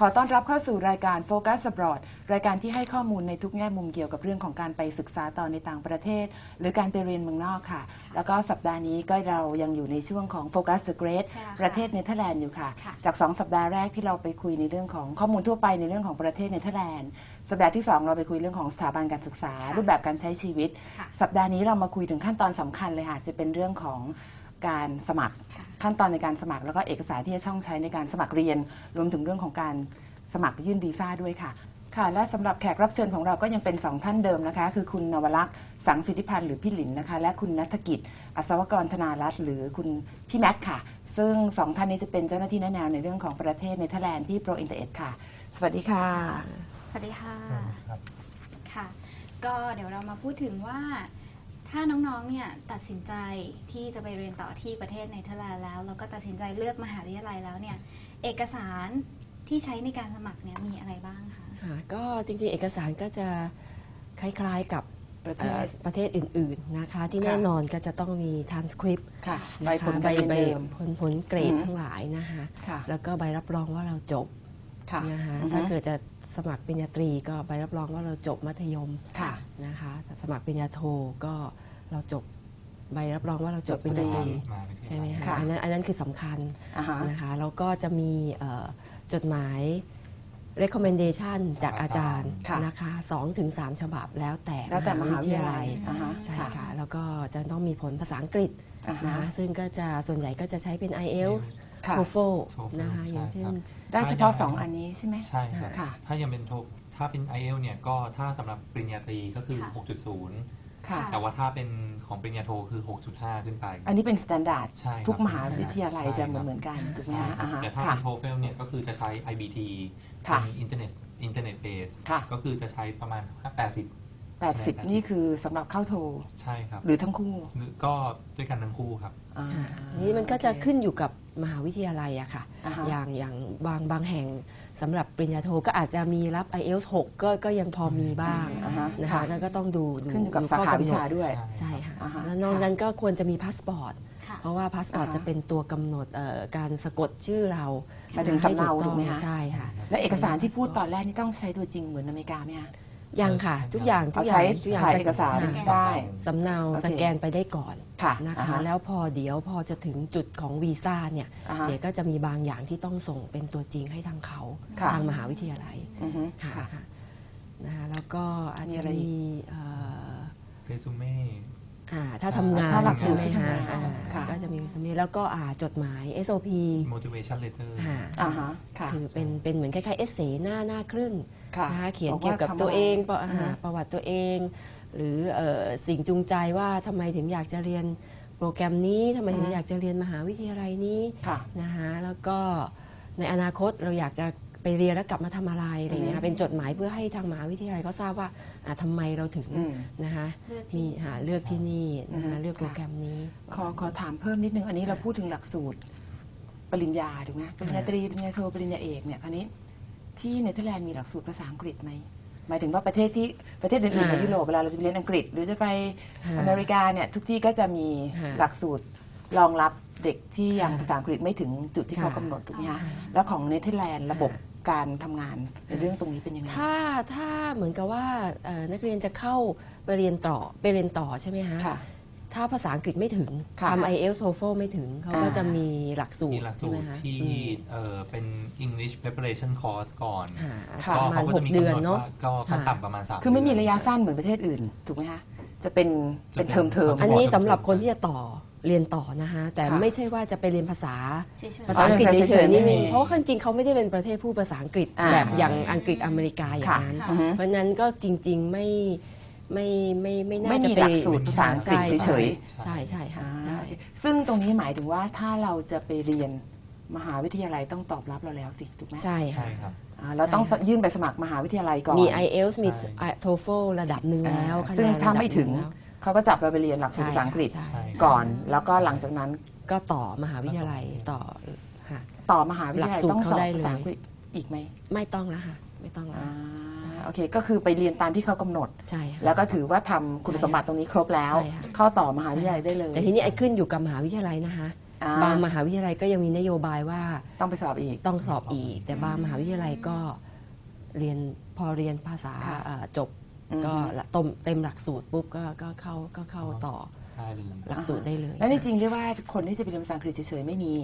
ขอต้อนรับเข้าสู่รายการ Focus Abroad รายการที่ให้ข้อมูลในทุกแง่มุมเกี่ยวกับเรื่องของการไปศึกษาต่อในต่างประเทศ หรือการไปเรียนเมืองนอกค่ะ แล้วก็สัปดาห์นี้ก็เรายังอยู่ในช่วงของ Focus the Great ใช่ค่ะ ประเทศเนเธอร์แลนด์อยู่ค่ะค่ะ จาก 2 สัปดาห์แรกที่เราไปคุยในเรื่องของข้อมูลทั่วไปในเรื่องของประเทศเนเธอร์แลนด์ สัปดาห์ที่ 2 เราไปคุยเรื่องของสถาบันการศึกษารูปแบบการใช้ชีวิต ค่ะ สัปดาห์นี้เรามาคุยถึงขั้นตอนสำคัญเลยค่ะ จะเป็นเรื่องของ การสมัครค่ะขั้นตอนในการสมัครแล้วก็เอกสารที่จะช่องใช้ในการสมัครเรียน รวมถึงเรื่องของการสมัครยื่นวีซ่าด้วยค่ะ ค่ะ และสำหรับแขกรับเชิญของเราก็ยังเป็นสองท่านเดิมนะคะ คือคุณนวลักษณ์สังสิทธิพันธ์หรือพี่หลินนะคะ และคุณนัฐกิจอัศวกรธนารัตน์หรือคุณพี่แม็กค่ะ ซึ่งสองท่านนี้จะเป็นเจ้าหน้าที่แนะแนวในเรื่องของประเทศเนเธอร์แลนด์ที่โปรอินเตอร์เอ็ดค่ะ สวัสดีค่ะ สวัสดีค่ะครับค่ะ ก็เดี๋ยวเรามาพูดถึงว่า ถ้าน้องๆ เนี่ยตัดสินใจที่จะไปเรียนต่อที่ประเทศเนเธอร์แลนด์แล้ว แล้วก็ตัดสินใจเลือกมหาวิทยาลัยแล้วเนี่ย เอกสารที่ใช้ในการสมัครเนี่ยมีอะไรบ้างคะ ค่ะก็จริงๆ เอกสารก็จะคล้ายๆกับประเทเอ่อศประเทศอื่นๆนะคะ ที่ค่ะใแน่นอนก็จะต้องมี transcript ค่ะใบนะคะผลใบการเรียนใบเดิม ผลผลเกรดอือฮึทั้งหลายนะคะ ค่ะแล้วก็ใบรับรองว่าเราจบค่ะนะคะอือฮึ ถ้าเกิดจะ สมัครปริญญาตรีก็ใบรับรองว่าเราจบมัธยมค่ะนะคะแต่สมัครปริญญาโทก็เราจบใบรับรองว่าเราจบจบปริญญาตรีมาวิทยาลัยใช่ไหมคะค่ะอันนั้นอันนั้นคือสำคัญอ่าฮะนะคะแล้วก็จะมีเอ่อจดหมาย recommendation จากอาจารย์ค่ะนะคะสองถึงสามฉบับแล้วแต่แล้วแต่มหาวิทยาลัยอ่าฮะใช่ค่ะค่ะแล้วก็จะต้องมีผลภาษาอังกฤษอ่าฮะนะคะซึ่งก็จะส่วนใหญ่ก็จะใช้เป็น IELTS ค่ะ TOEFL TOEFL นะคะใช่อย่างเช่นครับ ได้เฉพาะสองอันนี้ใช่ไหม ใช่ครับ ค่ะถ้ายังเป็นโทถ้าเป็น i อ l เนี่ยก็ถ้าสำหรับปริญญาตรีก็คือ ค่ะ 6.0ค่ะ แต่ว่าถ้าเป็นของปริญญาโทคือ 6.5 ขึ้นไป อันนี้เป็นสแตนดาร์ดใช่ครับทุกมหาวิทยาลัยใช่จะครับเหมือนๆกันถูกไหมใช่ฮะครัอ่าบฮะแต่ถ้าค่ะ เป็น TOEFL เนี่ยก็คือจะใช้ IBT ค่ะเป็นอินเทอร์เน็ตอินเทอร์เน็ตเบสค่ะ ก็คือจะใช้ประมาณ 80 80 นี่คือสำหรับเข้าโทร ใช่ครับหรือทั้งคู่หรือก็ด้วยกันทั้งคู่ครับ อ่านี่มันก็จะขึ้นอยู่กับมหาวิทยาลัยอะค่ะ อ่าฮะ อย่างอย่างบางบางแห่งสำหรับปริญญาโทก็อาจจะมีรับ IELTS 6ก็ก็ยังพอมีบ้างอ่าฮะนะคะค่ะแล้วก็ต้องดูดูขึ้นอยู่กับดูสาข้ขาอกำหนวิชาด้วย ใช่ค่ะอ่าฮะแล้วนอกนั้นก็ควรจะมีพาสปอร์ต ค่ะ เพราะว่าพาสปอร์ตอ่าฮะจะเป็นตัวกำหนดเอ่อการสะกดชื่อเราหมายถึงให้สำเนาต้ถูอกงไหมคะ ใช่ค่ะ และเอกสารที่พูดตอนแรกนี่ต้องใช้ตัวจริงเหมือนอเมริกาไหมคะ ยังค่ะ ทุกอย่างทุเอากอย่าใช้งทุกอย่างถ่ายเอกสารค่ะได้ สำเนาโอเค สแกนไปได้ก่อนค่ะนะอ่าคะฮะแล้วพอเดี๋ยวพอจะถึงจุดของวีซ่าเนี่ยอ่าฮะ เดี๋ยวก็จะมีบางอย่างที่ต้องส่งเป็นตัวจริงให้ทางเขาค่ะ ทางมหาวิทยาลัยอือฮึค่ะค่ะค่ะนะคะแล้วก็อาจมีจะอะไรอีก มีเอ่อ เรซูเม่ อ่าถ้าทำงานถ้าหลักสูใช่ตรไหมที่ทำงานคะอ่าค่ะ ก็จะมีสมิแล้วก็อ่าจดหมาย SOP motivation letter ค่ะอ่าฮะค่ะ คือเป็นเป็นเหมือนคล้ายๆเอเซหน้าหน้าครึ่งค่ะนะคะเขียนบอกว่าเกี่ยวกับทำตัวเองอะไรประอือหาฮะประวัติตัวเอง หรือเอ่อสิ่งจูงใจว่าทำไมถึงอยากจะเรียนโปรแกรมนี้ทำไมถึงอยากจะเรียนมหาวิทยาลัยนี้ค่ะ นะคะแล้วก็ในอนาคตเราอยากจะ ไปเรียนแล้วกลับมาทำอะไรอะไรอย่างเงี้ยอืค่ะมเป็นจดหมายเพื่อให้ทางมหาวิทยาลัยเขาทราบว่าอ่าทำไมเราถึงอืมนะคะเลือกมีที่หาเลือกที่นี่นะคะอืมเลือกโปรแกรมนี้ ขอขอถามเพิ่มนิดนึงอันนี้เราพูดถึงหลักสูตรปริญญาถูกไหมปริญญาตรีปริญญาโทปริญญาเอกเนี่ยคราวนี้ที่เนเธอร์แลนด์มีหลักสูตรภาษาอังกฤษไหมหมายถึงว่าประเทศที่ประเทศอื่นๆในค่ะยุโรปเวลาเราจะไปเรียนอังกฤษ หรือจะไปค่ะอเมริกาเนี่ยทุกที่ก็จะมีค่ะหลักสูตรรองรับเด็กที่ยังค่ะภาษาอังกฤษไม่ถึงจุดที่เขาค่ะกำหนดถูกไหมคะค่ะแล้วของเนเธอร์แลนด์ระบบ การทำงานในเรื่องตรงนี้เป็นยังไง ถ้าถ้าเหมือนกับว่าเอ่อนักเรียนจะเข้าไปเรียนต่อไปเรียนต่อใช่ไหมคะค่ะ ถ้าภาษาอังกฤษไม่ถึงค่ะทำ IELTS TOEFL ไม่ถึง เขาก็อ่า จะมีหลักสูตมีรหลักใช่สูไหมตรคะที่อืมเออเป็น English preparation course ก่อนค่ะค่ะประมาณหกเดือนเนาะก็ขั้นค่ะต่ำประมาณ3 คือไม่มีระยะสั้นเหมือนประเทศอื่น ถูกไหมคะ จะเป็นเป็นเทอมเทอม อันนี้สำหรับคนที่จะต่อ เรียนต่อนะคะแต่ค่ะไม่ใช่ว่าจะไปเรียนภาษาเฉยๆ ภาษาอังกฤษอ๋อเฉยๆนี่ไม่มีเพราะว่าจริงๆเขาไม่ได้เป็นประเทศผู้ภาษาอังกฤษอ่าแบบอย่างอังกฤษอเมริกาอย่างนั้น ค่ะอือฮึ เพราะฉะนั้นก็จริงๆไม่ไม่ไม่ไม่น่าไม่จะมีไปหลักสูตรภาษาอังกฤษเฉยใช่ใช่ค่ะอ่าใช่ซึ่งตรงนี้หมายถึงว่าถ้าเราจะไปเรียนมหาวิทยาลัยต้องตอบรับเราแล้วสิถูกไหมใช่ใช่ค่ะ ครับ อ่าเราต้องใช่ค่ะยื่นไปสมัครมหาวิทยาลัยก่อน มี IELTS มี ใช่ TOEFL ระดับหนึ่งแล้วอ่าคะแนนซึ่งถ้าไม่ถึง ระดับหนึ่แล้ว เขาก็จับเราไปเรียนหลักสูตรใช่ภาษาอังกฤษใช่ใช่ ก่อน แล้วก็หลังจากนั้นก็ต่อมหาวิทยาลัยต่อค่ะ ต่อมหาวิทยาลัยหลักสูตรต้องสอบเขาได้ภาษาเลยอังกฤษอีกไหมไม่ต้องแล้วค่ะไม่ต้องแล้วอ่าโอเค ก็คือไปเรียนตามที่เขากำหนด ใช่ค่ะ แล้วก็ถือว่าทำคุณสมบัติตรงนี้ครบแล้ว ใช่ค่ะ เข้าต่อมหาวิทยาลัยได้เลยแต่ทีนี้ไอ้ขึ้นอยู่กับมหาวิทยาลัยนะคะ อ่าบางมหาวิทยาลัยก็ยังมีนโยบายว่าต้องไปสอบอีก ต้องสอบอีก แต่บางมหาวิทยาลัยก็เรียนพอเรียนภาษาค่ะ เอ่อจบอืม ก็ละต้มเต็มหลักสูตรปุ๊บก็ก็เข้าก็เข้าต่อได้เลยหลักสูตรได้เลยแล้วนี่จริงเรียกว่าคนที่จะไปเรียนภาษาอังกฤษเฉยๆไม่มี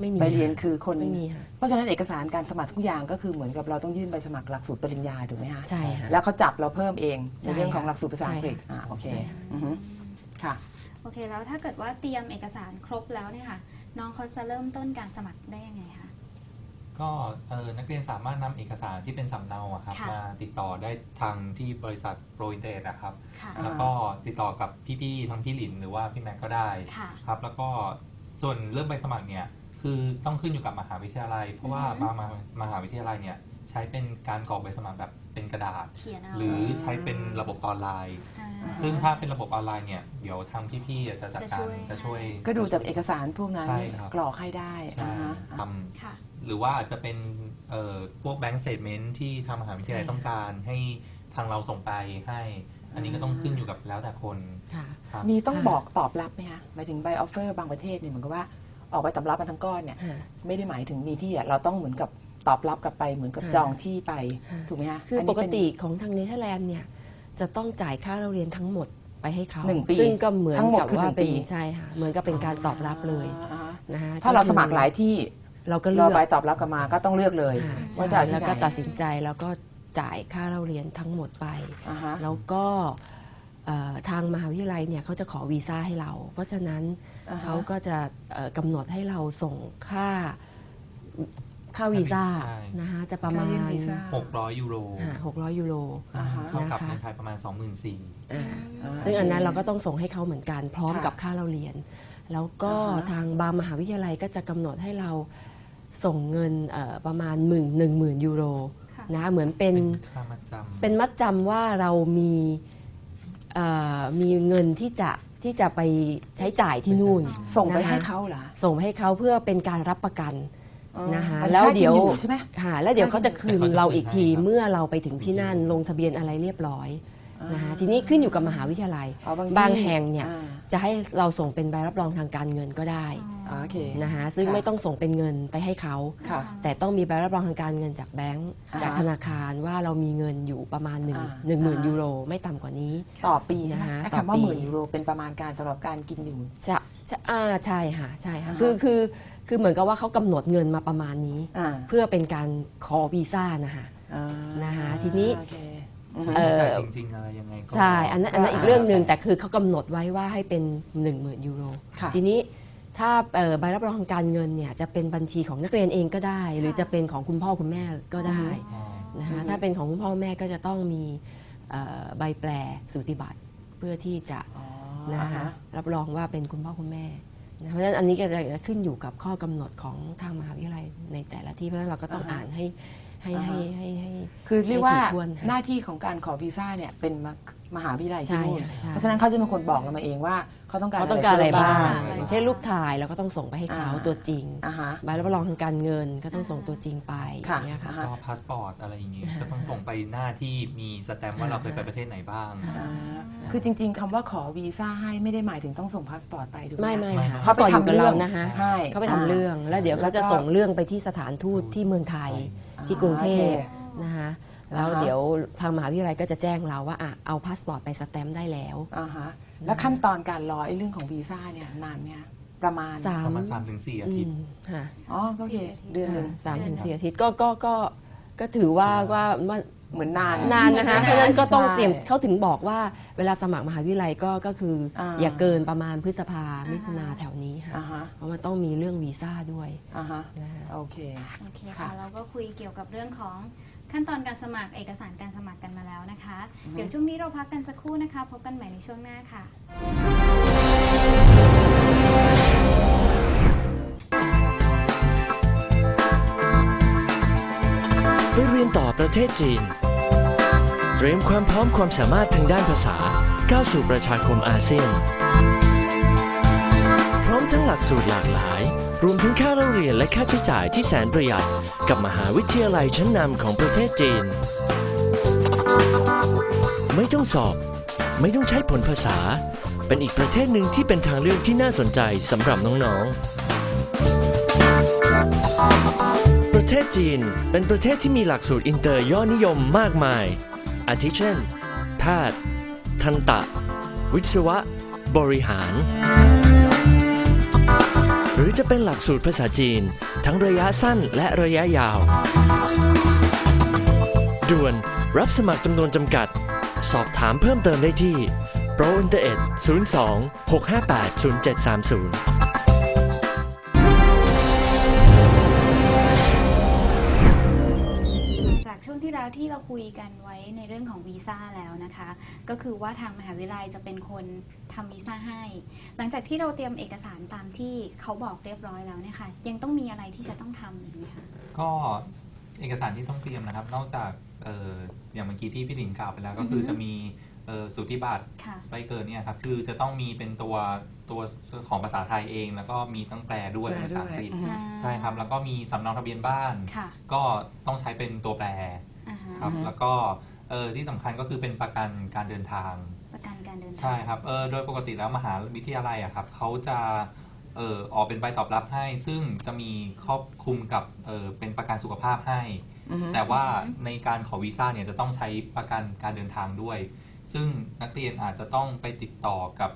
ไม่มีใบเรียนคือคนไม่มีค่ะเพราะฉะนั้นเอกสารการสมัครทุกอย่างก็คือเหมือนกับเราต้องยื่นใบสมัครหลักสูตรปริญญาถูกไหมคะใช่ค่ะแล้วเขาจับเราเพิ่มเองใช่ในเรื่องของค่ะหลักสูตรภาษาอังกฤษใช่ค่ะอ่าโอเคใช่ค่ะอือฮึค่ะโอเคแล้วถ้าเกิดว่าเตรียมเอกสารครบแล้วเนี่ยค่ะน้องเขาจะเริ่มต้นการสมัครได้ยังไงคะ ก็เออนักเรียนสามารถนำเอกสารที่เป็นสำเนาอะครับค่ะ มาติดต่อได้ทางที่บริษัทโปรอินเตอร์นะครับ ค่ะอ่าแล้วก็ติดต่อกับพี่ๆทั้งพี่หลินหรือว่าพี่แม็กก็ได้ค่ะ ครับ แล้วก็ส่วนเรื่องใบสมัครเนี่ยคือต้องขึ้นอยู่กับมหาวิทยาลัย เพราะว่าอือฮึ บางมหามหาวิทยาลัยเนี่ยใช้เป็นการกรอกใบสมัครแบบ เป็นกระดาษ เขียนเอาหรือใช้เป็นระบบออนไลน์อ่าซึ่งถ้าเป็นระบบออนไลน์เนี่ยเดี๋ยวทางพี่ๆจะจัดการจะช่วยจะช่วยก็ดูจากเอกสารพวกนั้นใช่ครับ กรอกให้ได้ใช่อ่าฮะ ทค่ะำหรือว่าอาจจะเป็นเอ่อพวกแบงก์สเตทเมนต์ที่ทางมหาวิทยาลัยใช่ต้องการให้ทางเราส่งไปให้ อันนี้ก็ต้องขึ้นอยู่กับแล้วแต่คน ค่ะ ครับ มีต้องค่ะ บอกตอบรับไหมคะหมายถึงใบออฟเฟอร์บางประเทศเนี่ยเหมือนกับว่าออกใบตอบรับมาทั้งก้อนเนี่ยค่ะไม่ได้หมายถึงมีที่อะเราต้องเหมือนกับ ตอบรับกลับไปเหมือนกับค่ะจองที่ไปค่ะถูกไหมคะคืออันปนี้กเป็นติของทางเนเธอร์แลนด์เนี่ยจะต้องจ่ายค่าเราเรียนทั้งหมดไปให้เขาหนึ่งปีซึ่งก็เหมือนทั้งหมดกับคือหนึ่ว่างเป็นปีใช่ค่ะเหมือนกับเป็นการตอบรับเลยอ่านะคะถ้าเราก็คือสมัครหลายที่เราก็เลืรออกใบตอบรับกลับมาก็ต้องเลือกเลยค่ะว่าจะเอาใช่ที่แล้วก็ไหนตัดสินใจแล้วก็จ่ายค่าเราเรียนทั้งหมดไปอ่าฮะแล้วก็เอ่อทางมหาวิทยาลัยเนี่ยเขาจะขอวีซ่าให้เรา เพราะฉะนั้นอ่าฮะเขาก็จะเอ่อกำหนดให้เราส่งค่า ค่าวีซ่าใช่ นะคะจะประมาค่ายื่ณนวีซ่า 600 ยูโรหกร้อยยูโร อ่าฮะ เท่ากับนะคะ เงินไทยประมาณ 24,000 อ่าอ่า ซึ่งอันนั้นเราก็ต้องส่งให้เขาเหมือนกันพร้อมค่ะกับค่าเราเรียน แล้วก็อ่าฮะ ทางบางมหาวิทยาลัยก็จะกำหนดให้เราส่งเงินเอ่อประมาณหมื่นหนึ่งหมื่นยูโรค่ะ นะเหมือนเป็นเป็นค่ามัดจำ เป็นมัดจำว่าเรามีเอ่อมีเงินที่จะที่จะไปใช้จ่ายที่นู่นส่งไปนะคะ ให้เขาเหรอ ส่งไปให้เขาเพื่อเป็นการรับประกันอ๋อ นะคะอันนี้แล้วค่ากินเดี๋ยวอยู่ใช่ไหมค่ะแล้วเดี๋ยวเขาจะคืนเดี๋ยวเขาจะเราอีกทีคืนให้ครับเมื่อเราไปถึงที่นั่นลงทะเบียนอะไรเรียบร้อยนะคะทีนี้ขึ้นอยู่กับมหาวิทยาลัยอ๋อบางที่บางแห่งเนี่ยอ่าจะให้เราส่งเป็นใบรับรองทางการเงินก็ได้อ๋อโอเคนะคะซึ่งค่ะไม่ต้องส่งเป็นเงินไปให้เขาค่ะแต่ต้องมีใบรับรองทางการเงินจากแบงก์อ่าจากธนาคารว่าเรามีเงินอยู่ประมาณหนึ่งอ่าหนึ่งหมื่นอ่ายูยูโรไม่ต่ำกว่านี้ ต่อปีใช่ไหมนะคะไอ้ต่อคำว่าปีหมื่นยูโรเป็นประมาณการสำหรับการกินอยู่จะจะอ่าใช่ค่ะใช่ค่ะอ่าฮะคือคือ คือเหมือนกับว่าเขากำหนดเงินมาประมาณนี้ อ่าเพื่อเป็นการขอวีซ่านะคะ อ่านะคะทีนี้ โอเคอือค่าฮึใช้จ่ายเอ่อจริงๆอะไรยังไงก็ ใช่ อันนั้นอันนั้นอ่าอีกเรื่องหนึ่งแต่คือเขากำหนดไว้ว่าให้เป็น 1 0,000 ยูโร ค่ะ ทีนี้ถ้าเอ่อใบรับรองทางการเงินเนี่ยจะเป็นบัญชีของนักเรียนเองก็ได้ หรือจะเป็นของคุณพ่อคุณแม่ก็ได้อ๋อนะคะอือฮึถ้าเป็นของคุณพ่อแม่ก็จะต้องมีเอ่อใบแปลสูติบัตรเพื่อที่จะอ๋อนะอ่าคะฮะรับรองว่าเป็นคุณพ่อคุณแม่นะ เพราะฉะนั้นอันนี้ก็จะขึ้นอยู่กับข้อกำหนดของทางมหาวิทยาลัยในแต่ละที่เพราะฉะนั้นเราก็ต้องอ่าฮะอ่านให้ให้อ่าฮะให้ให้ให้คือเรียกว่าให้ถี่ถ้วนค่ะหน้าที่ของการขอวีซ่าเนี่ยเป็นมมหาวิทยาลัยที่ใช่นู่นค่ะใช่เพราะฉะนั้นเขาจะเป็นคนบอกเรามาเองว่า เขาต้องการเขาต้องการอะไรบ้างเพิ่มอะไรบ้างอย่างเช่นรูปถ่ายเราก็ต้องส่งไปให้เขาอ่าตัวจริงอ่าฮะใบรับรองทางการเงินก็ต้องส่งตัวจริงไปอค่ะย่างเงี้ยค่ะอ่าฮะก็พาสปอร์ตอะไรอย่างงี้อ่าก็ต้องส่งไปหน้าที่มีสแตมป์ว่าเราเคยไปประเทศไหนบ้างอ่าคือจริง ๆคำว่าขอวีซ่าให้ไม่ได้หมายถึงต้องส่งพาสปอร์ตไปถูกไหมไม่ไม่ไม่ค่ะครับเขาไปทำกับเรานะคะให้เขาไปทำเรื่องแล้วเดี๋ยวเขาจะแล้วก็ส่งเรื่องไปที่สถานทูตที่เมืองไทยที่กรุงเทพโอคนะคะแล้วอ่าฮะเดี๋ยวทางมหาวิทยาลัยก็จะแจ้งเราว่าอะเอาพาสปอร์ตไปสแตมป์ได้แล้วอ่าฮะ แล้วขั้นตอนการรอไอ้เรื่องของวีซ่าเนี่ยนานไหมคะประมาณสามประมาณ3-4อาทิตย์อืมค่ะอ๋อโอเคเดือนหนึ่งสามถึงสี่อาทิตย์ก็ก็ก็ก็ถือว่าว่าว่าเหมือนนานนานนะคะเพราะฉะนั้นก็ต้องใช่เตรียมเขาถึงบอกว่าเวลาสมัครมหาวิทยาลัยก็ก็คืออาอย่าเกินประมาณพฤษภามิถุนาแถวนี้ค่ะอ่าฮะเพราะมันต้องมีเรื่องวีซ่าด้วยอ่าฮะนะคะโอเคโอเคค่ะค่ะเราก็คุยเกี่ยวกับเรื่องของ ขั้นตอนการสมัครเอกสารการสมัครกันมาแล้วนะคะ เดี๋ยวช่วงนี้เราพักกันสักครู่นะคะ พบกันใหม่ในช่วงหน้าค่ะ ไปเรียนต่อประเทศจีน เตรียมความพร้อมความสามารถทางด้านภาษาก้าวสู่ประชาคมอาเซียน พร้อมทั้งหลักสูตรหลากหลาย รวมถึงค่าเล่าเรียนและค่าใช้จ่ายที่แสนประหยัด กับมหาวิทยาลัยชั้นนำของประเทศจีน ไม่ต้องสอบ ไม่ต้องใช้ผลภาษา เป็นอีกประเทศหนึ่งที่เป็นทางเลือกที่น่าสนใจสำหรับน้องๆ ประเทศจีนเป็นประเทศที่มีหลักสูตรอินเตอร์ยอดนิยมมากมาย อาทิเช่นแพทย์ทันตะ วิศวะ บริหาร หรือจะเป็นหลักสูตรภาษาจีน ทั้งระยะสั้นและระยะยาว ด่วนรับสมัครจำนวนจำกัด สอบถามเพิ่มเติมได้ที่ Pro Inter 02 658 0730 ช่วงที่แล้วที่เราคุยกันไว้ในเรื่องของวีซ่าแล้วนะคะ ก็คือว่าทางมหาวิทยาลัยจะเป็นคนทำวีซ่าให้ หลังจากที่เราเตรียมเอกสารตามที่เขาบอกเรียบร้อยแล้วเนี่ยค่ะยังต้องมีอะไรที่จะต้องทำอีกไหมคะก็เอกสารที่ต้องเตรียมนะครับ นอกจากอออย่างเมื่อกี้ที่พี่หลินกล่าวไปแล้ว ก็คือจะมี เอ่อสูติบัตรค่ะ ใบเกิดเนี่ยครับคือจะต้องมีเป็นตัวตัวของภาษาไทยเอง แล้วก็มีตั้งแปลด้วยแปลภาษาอังกฤษด้วยใช่ครับแล้วก็มีสำเนาทะเบียนบ้าน ค่ะก็ต้องใช้เป็นตัวแปลอ่าฮะครับอือฮึ แล้วก็เออที่สำคัญก็คือเป็นประกันการเดินทาง ประกันการเดินทาง ใช่ครับ เออโดยปกติแล้วมหาวิทยาลัยอะครับเขาจะเออออกเป็นใบตอบรับให้ ซึ่งจะมีครอบคลุมกับเออเป็นประกันสุขภาพให้ อือฮึ แต่ว่าในการขอวีซ่าเนี่ยจะต้องใช้ประกันการเดินทางด้วย ซึ่งนักเรียนอาจจะต้องไปติดต่อกับ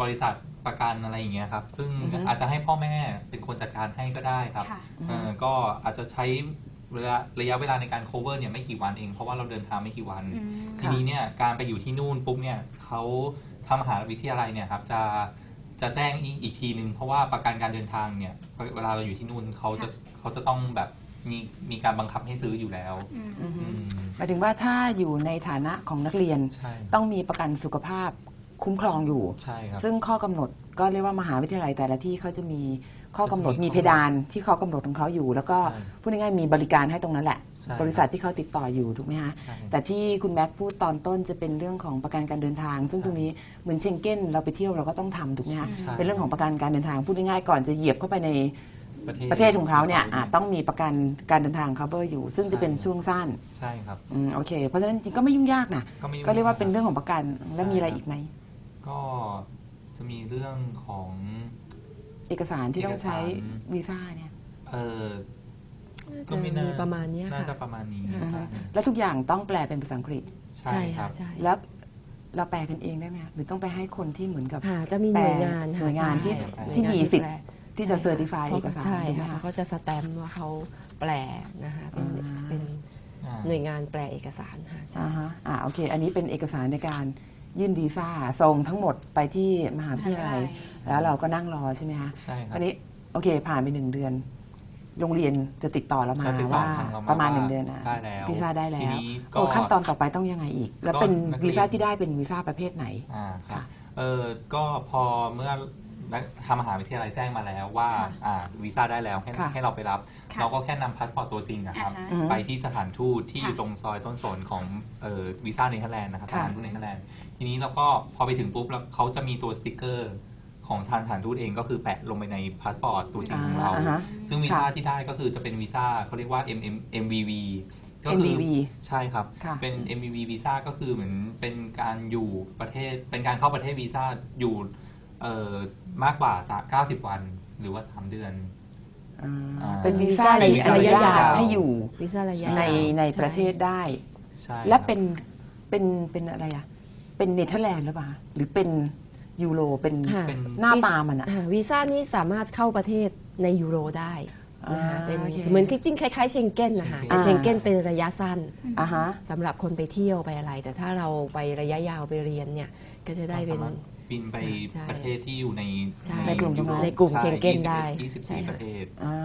บริษัทประกันอะไรอย่างเงี้ยครับ ซึ่งอือฮึอาจจะให้พ่อแม่เป็นคนจัดการให้ก็ได้ครับค่ะ เออก็อาจจะใช้เวลาระยะเวลาในการ cover เนี่ยไม่กี่วันเองเพราะว่าเราเดินทางไม่กี่วัน อืม ทีนี้เนี่ยการไปอยู่ที่นู่นปุ๊บเนี่ยเขาทางมหาวิทยาลัยเนี่ยครับจะจะแจ้งอีกอีกทีนึง เพราะว่าประกันการเดินทางเนี่ยเวลาเราอยู่ที่นู่นเขาจะเขาจะต้องแบบ มีมีการบังคับให้ซื้ออยู่แล้วอืมอือฮึอืมหมายถึงว่าถ้าอยู่ในฐานะของนักเรียน ใช่ต้องมีประกันสุขภาพคุ้มครองอยู่ ใช่ครับ ซึ่งข้อกำหนดก็เรียกว่ามหาวิทยาลัยแต่ละที่เขาจะมีข้อกำหนดจะมีมีเพดานที่เขากำหนดของเขาอยู่ แล้วก็ใช่พูดง่ายๆมีบริการให้ตรงนั้นแหละ ใช่ บริษัทที่เขาติดต่ออยู่ถูกไหมคะ ใช่ แต่ที่คุณแม็กพูดตอนต้นจะเป็นเรื่องของประกันการเดินทาง ซึ่งตรงนี้เหมือนเชงเก้นเราไปเที่ยวเราก็ต้องทำถูกไหมคะใช่ เป็นเรื่องของประกันการเดินทางพูดง่ายๆก่อนจะเหยียบเข้าไปใน ประเทศประเทศของเขาเนี่ยอะต้องมีประกันการเดินทาง cover อยู่ ซึ่งจะเป็นช่วงสั้นใช่ครับ อืมโอเค เพราะฉะนั้นจริงๆก็ไม่ยุ่งยากนะก็ไม่ก็เรียกว่าเป็นเรื่องของประกันแล้วมีอะไรอีกไหม ก็จะมีเรื่องของ เอกสารที่ต้องใช้เอกสาร วีซ่าเนี่ยเออ ก็จะไม่มีน่าประมาณเนี้ยน่าจะค่ะประมาณนี้อือฮึใช่แล้วทุกอย่างต้องแปลเป็นภาษาอังกฤษ ใช่ใช่ครัค่ะบใช่แล้วเราแปลกันเองได้ไหมหรือต้องไปให้คนที่เหมือนกับค่ะจะมีหน่วยงานหน่วยงานที่ ใช่ที่หน่วยงานมีสิ ทธิ์แปลที่จะเซอร์ติฟายเพเอราะกสารใช่ถูกไหมค่ะคะเขาจะสแตมป์ว่าเขาแปลนะคะเป็นอ่าเป็นอ่าหน่วยงานแปลเอกสารค่ะใช่อ่าฮะอ่าโอเค อันนี้เป็นเอกสารในการยื่นวีซ่าส่งทั้งหมดไปที่มหาวิทยาลัย แล้วเราก็นั่งรอใช่ไหมคะใช่ครับ อันนี้โอเคผ่านไปหนึ่งเดือน โรงเรียนจะติดต่อเรามาใช่ติดต่อว่าทางเรามาประมาณว่าหนึ่งเดือนอะได้แล้ววีซ่าได้แล้ทีวนี้ก็โอ้ขั้นตอนต่อไปต้องยังไงอีก แล้วก็เป็นนักเรียน วีซ่าที่ได้เป็นวีซ่าประเภทไหน อ่าครัค่ะ บเออก็พอเมื่อ นักทางมหาวิทยาลัยแจ้งมาแล้วว่าค่ะอ่าวีซ่าได้แล้วให้ค่ะให้เราไปรับ ค่ะเราก็แค่นำพาสปอร์ตตัวจริงนะครับ อ่าฮะอือฮึไปที่สถานทูตที่ค่ะอยู่ตรงซอยต้นสนของเอ่อวีซ่าเนเธอร์แลนด์นะครับสค่ะ ถานทูตเนเธอร์แลนด์ทีนี้เราก็พอไปถึงปุ๊บแล้วเขาจะมีตัวสติกเกอร์ของทางสถานทูตเองก็คือแปะลงไปในพาสปอร์ตตัวจริงของเรา อ่าฮะ ซึ่งวีซ่าที่ได้ก็คือจะเป็นวีซ่าเขาเรียกว่า MM MVV ก็คือ MVV ใช่ครับ ค่ะ เป็น MVV วีซ่าก็คือเหมือนเป็นการอยู่ประเทศเป็นการเข้าประเทศวีซ่าอยู่ เอ่อมากกว่าสัก90 วันหรือว่า 3 เดือน อ่าอ่า เป็นวีซ่าที่อเป็นนุวีซ่าระยะญาตยาวให้อยู่วีซ่าระยะในยาวในช่ประเทศได้ ใช่และครับเป็นเป็นเป็นอะไรอะเป็นเนเธอร์แลนด์หรือเปล่าหรือเป็นยูโรเป็นค่ะ เป็น หน้าตามันอะ อ่าวีซ่านี้สามารถเข้าประเทศในยูโรได้นะคะอ่าเป็นโอเคเหมือนจริงๆคล้ายๆเชงเก้นนะคะเชงเก้นแต่เชงเก้นเป็นระยะสั้นอ่าฮะ สำหรับคนไปเที่ยวไปอะไร แต่ถ้าเราไประยะยาวไปเรียนเนี่ยก็จะได้เป็นสามารถ บินไปใช่ประเทศที่อยู่ในใช่ในกลุ่มยุโรปในกลุ่มใช่เชงเก้น21ได้24ใช่ค่ะประเทศ อ่า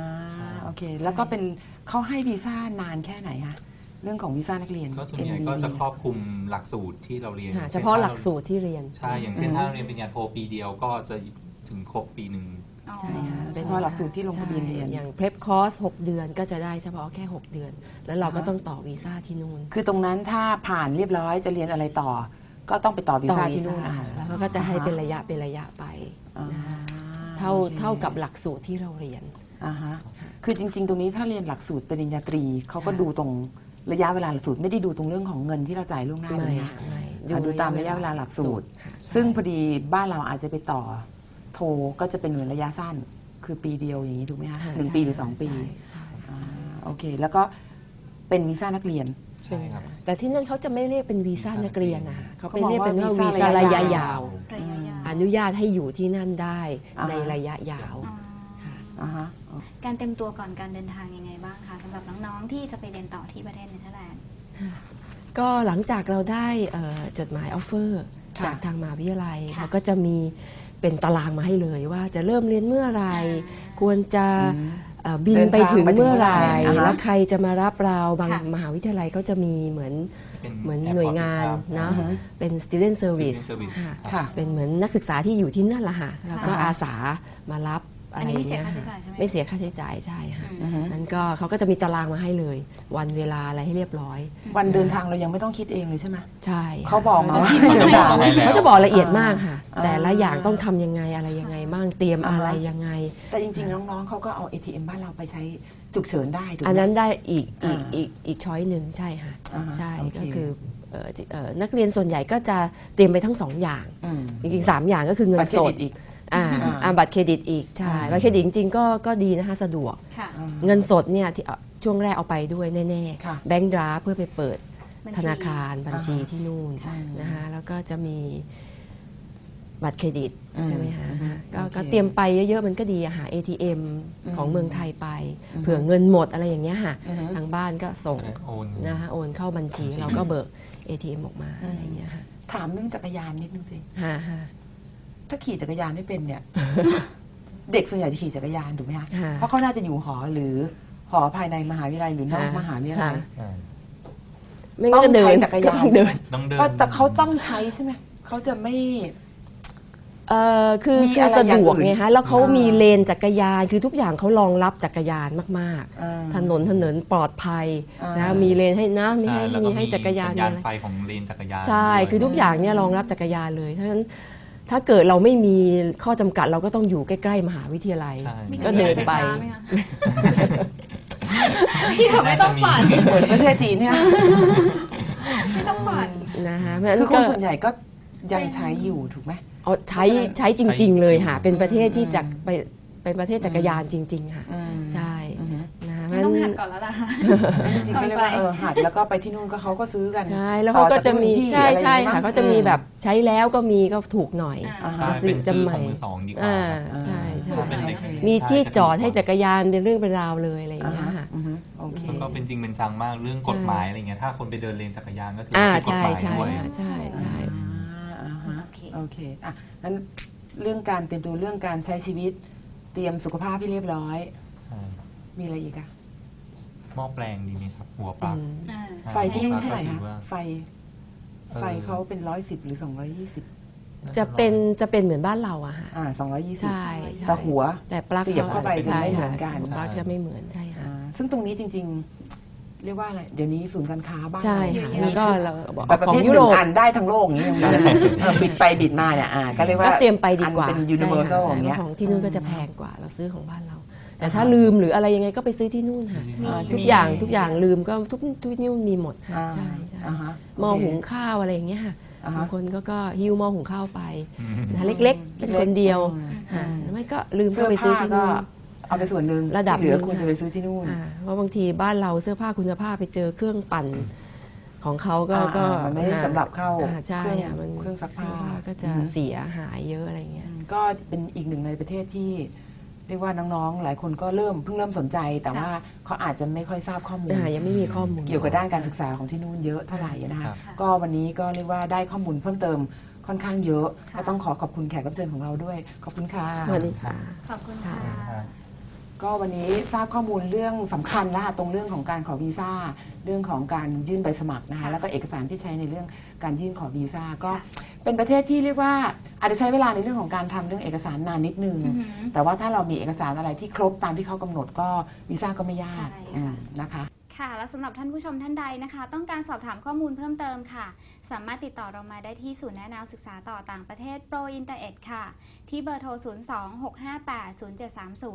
โอเค แล้วก็เป็นเขาให้วีซ่านานแค่ไหนคะเรื่องของวีซ่านักเรียน ก็ส่วนใหญ่ MVV ก็จะครอบคลุมหลักสูตรที่เราเรียนค่ะอย่งเฉช่นพาะถ้หลักสูตรที่เรียน ใช่ อย่างเช่นอืมถ้าเราเรียนปริญญาโทปีเดียวก็จะถึงครบปีหนึ่งอ๋อใช่ค่ะ เฉพาะหลักสูตรที่ลงทะเบียนเรียน ใช่อย่างเพล p คอร์ส6เดือนก็จะได้เฉพาะแค่ 6 เดือน แล้วเราก็อ่าฮะ ต้องต่อวีซ่าที่นู่น คือตรงนั้นถ้าผ่านเรียบร้อยจะเรียนอะไรต่อ ก็ต้องไปต่อวีต่อซ่าวีที่นู่นซ่าอะแล้วเขาก็จะให้เป็นระยะเป็นระยะไปอ่านะคะเท่าโอคเท่ากับหลักสูตรที่เราเรียนอ่าฮะคือจริง ๆ ตรงนี้ถ้าเรียนหลักสูตรปริญญาตรีเขาก็ค่ะดูตรงระยะเวลาหลักสูตรไม่ได้ดูตรงเรื่องของเงินที่เราจ่ายล่วงหน้าไม่เลยนะไม่อ่าดูตามระยะเวลาหลักสูตรค่ะซึ่งพอดีบ้านเราอาจจะไปต่อโทก็จะเป็นเหมือนระยะสั้น คือปีเดียวอย่างนี้ถูกไหมคะค่ะหนึ่งใช่ปีหรือสองปีใช่ใช่อ่าโอเค แล้วก็เป็นวีซ่านักเรียน ใช่ครับ แต่ที่นั่นเขาจะไม่เรียกเป็นวีซ่านักเรียนนะคะเขาเขาเป็นบอกเรียกเป็นว่าว่าวีวีซ่าซ่าระระยะยะยายาววระยะยาวอนุญาตให้อยู่ที่นั่นได้อ่า ในระยะยาวอ๋อค่ะอ่าฮะการเต็มตัวก่อนการเดินทางยังไงบ้างคะสำหรับน้องๆที่จะไปเรียนต่อที่ประเทศเนเธอร์แลนด์ ก็หลังจากเราได้เอ่อจดหมายออฟเฟอร์ค่ะ จากทางมหาวิทยาลัยค่ะ เขาก็จะมีเป็นตารางมาให้เลยว่าจะเริ่มเรียนเมื่อไหรควรจะ อืมเอ่อ บินเดินไปทางถึงไปถึงเมื่อไหรเมื่อไหร่อ่าฮะแล้วใครจะมารับเราบางค่ะมหาวิทยาลัยเขาจะมีเหมือนเป็นเหมือน airport หน่วยงาน pickup นะอือฮึเป็น student service Student service ค่ะค่ะเป็นเหมือนนักศึกษาที่อยู่ที่นั่นละค่ะแล้วก็ค่ะอาสามารับ อัอะนไรนี้ไม่เสียเงี้ยค่าใช้ค่ะจ่ายใช่ไหม ไม่เสียค่าใช้จ่ายใช่ค่ะอืมอือฮึนั้นก็เขาก็จะมีตารางมาให้เลย วันเวลาอะไรให้เรียบร้อย วันเดินทางเรายังไม่ต้องคิดเองเลยใช่ไหม ใช่ค่ะเขาบอกมาว่าเขาจะบอกมาให้แล้ว เขาจะบอกละเอียดมากค่ะ อ่า แต่ละอย่างต้องทำยังไงอะไรยังไงบ้างเตรียมอ่าฮะอะไรยังไง แต่จริง ๆ น้องๆเขาก็เอา ATM บ้านเราไปใช้ฉุกเฉินได้ถูกไหม อันนั้นได้อีกอีกอ่าอีกอีกช้อยหนึ่งใช่ค่ะอ่าฮะใช่โเก็คือเอ่อจิเอ่อนักเรียนส่วนใหญ่ก็จะเตรียมไปทั้งสองอย่างมจริงๆสามอย่างก็คือเงิบันตรเครสดิดตอีก อ่าอ่าอ่าบัตรเครดิตอีกใช่อ่าบัตรเครดิตจริงๆก็ก็ดีนะคะสะดวก ค่ะอ่าเงินสดเนี่ยที่เอาช่วงแรกเอาไปด้วยแน่ค่ะ ๆ แบงก์ดราฟเพื่อไปเปิดบัญชีธนาคารบัญชีอ่าฮะที่นู่นค่ะ นะคะแล้วก็จะมีบัตรเครดิตอืมใช่ไหมคะอืมก็โอเคก็เตรียมไปเยอะๆมันก็ดีอะหา ATM อืมของเมืองไทยไปอืมเผื่อเงินหมดอะไรอย่างเงี้ยค่ะอือฮึ ทางบ้านก็ส่งจะได้โอนนะคะโอนเข้าบัญชีบัญชีเราก็เบิก ATM ออกมาอืมอะไรอย่างเงี้ยค่ะถามเรื่องจักรยานนิดนึงสิฮะฮะ ถ้าขี่จักรยานไม่เป็นเนี่ย เด็กส่วนใหญ่จะขี่จักรยานถูกไหมคะฮะเพราะเขาน่าจะอยู่หอหรือหอภายในมหาวิทยาลัยหรือนอกฮะมหาวิทยาลัยฮะอ่า ไม่งั้นก็เดิต้องนใช้จักรยาน ต้องเดินต้องเดิน ก็แต่เขาต้องใช้ใช่ไหมเขาจะไม่ เอ่อคือมีคืออะไรสะอย่าดงวกอื่นไงฮะแล้วเขาอ่ามี มีเลนจักรยานคือทุกอย่างเขารองรับจักรยานมากอ่าๆถนนถนนปลอดภัยอ่านะมีเลนให้นะมีใช่ให้แล้วมีก็ให้จักรยานสัญมีญาณอะไร ไฟของเลนจักรยานใช่ ด้วย คือทุกอย่างเนี่ยรองรับจักรยานเลย เพราะฉะนั้น ถ้าเกิดเราไม่มีข้อจำกัดเราก็ต้องอยู่ใกล้ ๆ มหาวิทยาลัย ใช่มีก็เดินไปจักรยานฟฟ้าหมคะที่เราไม่ต้องปั่นเหมือนประเทศจีนเนี่ยไม่ต้องปั่นนะคะเพราะฉะนั้คือนคก็นส่วนใหญ่ก็ยังใช้อยู่ถูกไหมเอาใช้ใช้จริง ๆ เลยค่ะเป็นประเทศที่จักไป เป็นประเทศจักรยานจริง ๆ ค่ะอืมใช่อือฮึนะคะเพไม่ราะต้องฉะหันั้ดนก่อนแล้วล่ะจริงๆก็เรียกว่าไปเออหัดแล้วก็ไปที่นู่นก็เขาก็ซื้อกัน ใช่แล้วเขาก็จะมีต่อจากรุ่นพี่ใช่อะไรใช่อย่างงี้ค่ะมั้งเขาจะมีอืมแบบใช้แล้วก็มีก็ถูกหน่อยอ่าอ่าใช่เป็นซื้อจะใหม่ของมือสองดีกว่าอ่าครับใช่ใช่เป็นเด็กโอเคมีที่จอดให้ใช่จักรยานเป็นเรื่องเป็นราวเลยอะไรอย่างอ่าเงี้ยฮะค่ะอือฮึโอเคแล้วก็เป็นจริงเป็นจังมากเรื่องกฎหมายอะไรเงี้ยถ้าคนไปเดินเลนจักรยานก็ถืออ่าว่าผิดกฎใช่หมายใช่ด้วยค่ะใช่ใช่อ่าฮะโอเคโอเคอะงั้นเรื่องการเตรียมตัวเรื่องการใช้ชีวิต เตรียมสุขภาพให้เรียบร้อย ใช่มีอะไรอีกอะหม้อแปลงดีไหมครับ หัวปลั๊ก อืมอ่า ไฟที่นู่นเท่าไหร่ก็ถืคะอว่าไฟไฟเขาเป็นร้อยสิบหรือสองร้อยยี่สิบจะเป็นจะเป็นเหมือนบ้านเราอะค่ะ อ่าสองร้อยยี่สิบใช่แต่หัว แต่ปลั๊กเสียบเข้าไปจะใช่ไม่เหมืค่ะอนกัน ปลั๊กจะไม่เหมือนใช่ค่ะ อ่าซึ่งตรงนี้จริงๆ เรียกว่าอะไรเดี๋ยวนี้ศูนย์การค้าบ้านใช่เราค่ะมีแล้วก็ชุดเราบอกแบบประของเภทยุหโรนึ่งป อันได้ทั้งโลกอย่างนี้ยังมีเลยเออบิดไปบิดมาเนี่ยอ่าก็เรียกว่าก็เตรียมไปดีกว่าอันเป็นใช่ universal ค่ะอย่างเงี้ยใช่ของที่นู่นก็จะแพงกว่าเราซื้อของบ้านเรา แต่ถ้าลืมหรืออะไรยังไงก็ไปซื้อที่นู่นค่ะอ่าทุกมีอย่างทุกอย่างลืมก็ทุกทุกนิ้วมีหมดค่ะอ่าใช่ใช่อ่าฮะหม้อโเค หุงข้าวอะไรอย่างเงี้ยค่ะอ่าบาฮะงคนก็ก็หิ้วหม้อหุงข้าวไปอืมนะเล็กๆเป็นคนเดียวอืมค่ะไม่ก็ลืมก็เสื้อไปซื้อผ้าที่ก็นู่น เอาไปส่วนหนึ่งระดับที่เหลือหนึ่งควรจะไปซื้อที่นู่น อ่าเพราะบางทีบ้านเราเสื้อผ้าคุณภาพไปเจอเครื่องปั่นของเขาก็อ่าก็มันไม่ได้สำหรับเข้าอ่าใช่เครื่องอะมันเครื่องซักผ้าก็จะอืม เสียหายเยอะอะไรเงี้ย ก็เป็นอีกหนึ่งในประเทศที่เรียกว่าน้องๆ หลายคนก็เริ่มเพิ่งเริ่มสนใจ แต่ว่าเขาอาจจะไม่ค่อยทราบข้อมูล อ่ายังไม่มีข้อมูล เกี่ยวกับด้านการศึกษาของที่นู่นเยอะเท่าไหร่นะคะครับก็วันนี้ก็เรียกว่าได้ข้อมูลเพิ่มเติมค่อนข้างเยอะ ค่ะ ก็ต้องขอขอบคุณแขกรับเชิญของเราด้วย ขอบคุณค่ะ สวัสดีค่ะ ขอบคุณค่ะครับ ก็วันนี้ทราบข้อมูลเรื่องสำคัญและตรงเรื่องของการขอวีซ่าเรื่องของการยื่นใบสมัครนะคะค่ะแล้วก็เอกสารที่ใช้ในเรื่องการยื่นขอวีซ่าก็ค่ะเป็นประเทศที่เรียกว่าอาจจะใช้เวลาในเรื่องของการทำเรื่องเอกสารนานนิดนึงอือหือแต่ว่าถ้าเรามีเอกสารอะไรที่ครบตามที่เขากำหนดก็วีซ่าก็ไม่ยากใช่ค่ะอืมนะคะค่ะและสำหรับท่านผู้ชมท่านใดนะคะ ต้องการสอบถามข้อมูลเพิ่มเติมค่ะ สามารถติดต่อเรามาได้ที่ศูนย์แนะแนวศึกษาต่อต่างประเทศโปรอินเตอร์เอ็ดค่ะ ที่เบอร์โทร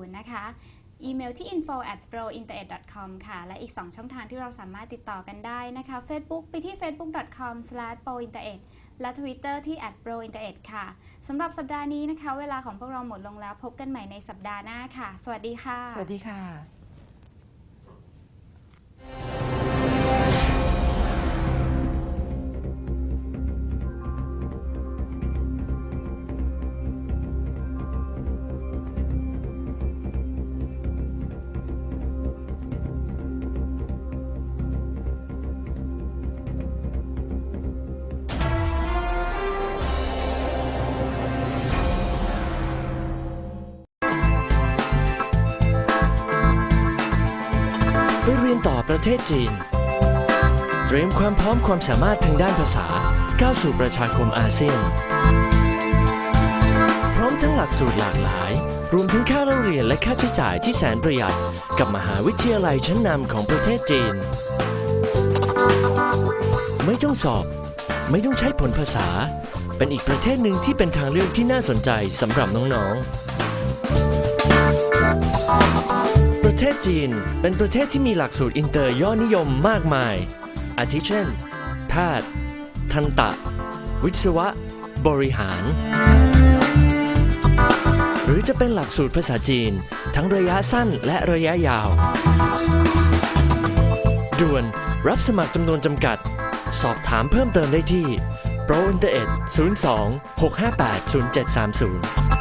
026580730 นะคะ อีเมลที่ info at prointernet.com ค่ะ และอีก 2 ช่องทางที่เราสามารถติดต่อกันได้นะคะ Facebook ไปที่ facebook.com prointernet และ Twitter ที่ at prointernet ค่ะสำหรับสัปดาห์นี้นะคะ เวลาของพวกเราหมดลงแล้วพบกันใหม่ในสัปดาห์หน้าค่ะ สวัสดีค่ะ สวัสดีค่ะ ประเทศจีน เตรียมความพร้อมความสามารถทางด้านภาษาก้าวสู่ประชาคมอาเซียน พร้อมทั้งหลักสูตรหลากหลาย รวมถึงค่าเล่าเรียนและค่าใช้จ่ายที่แสนประหยัด กับมหาวิทยาลัยชั้นนำของประเทศจีน ไม่ต้องสอบ ไม่ต้องใช้ผลภาษา เป็นอีกประเทศหนึ่งที่เป็นทางเลือกที่น่าสนใจสำหรับน้องๆ ทศจีน เป็นประเทศที่มีหลักสูตรอินเตอร์ยอดนิยมมากมาย อาทิเช่น แพทย์ ทันตะ วิศวะ บริหาร หรือจะเป็นหลักสูตรภาษาจีน ทั้งระยะสั้นและระยะยาว ด่วนรับสมัครจำนวนจำกัด สอบถามเพิ่มเติมได้ที่ Pro i n t e r 02 658 0730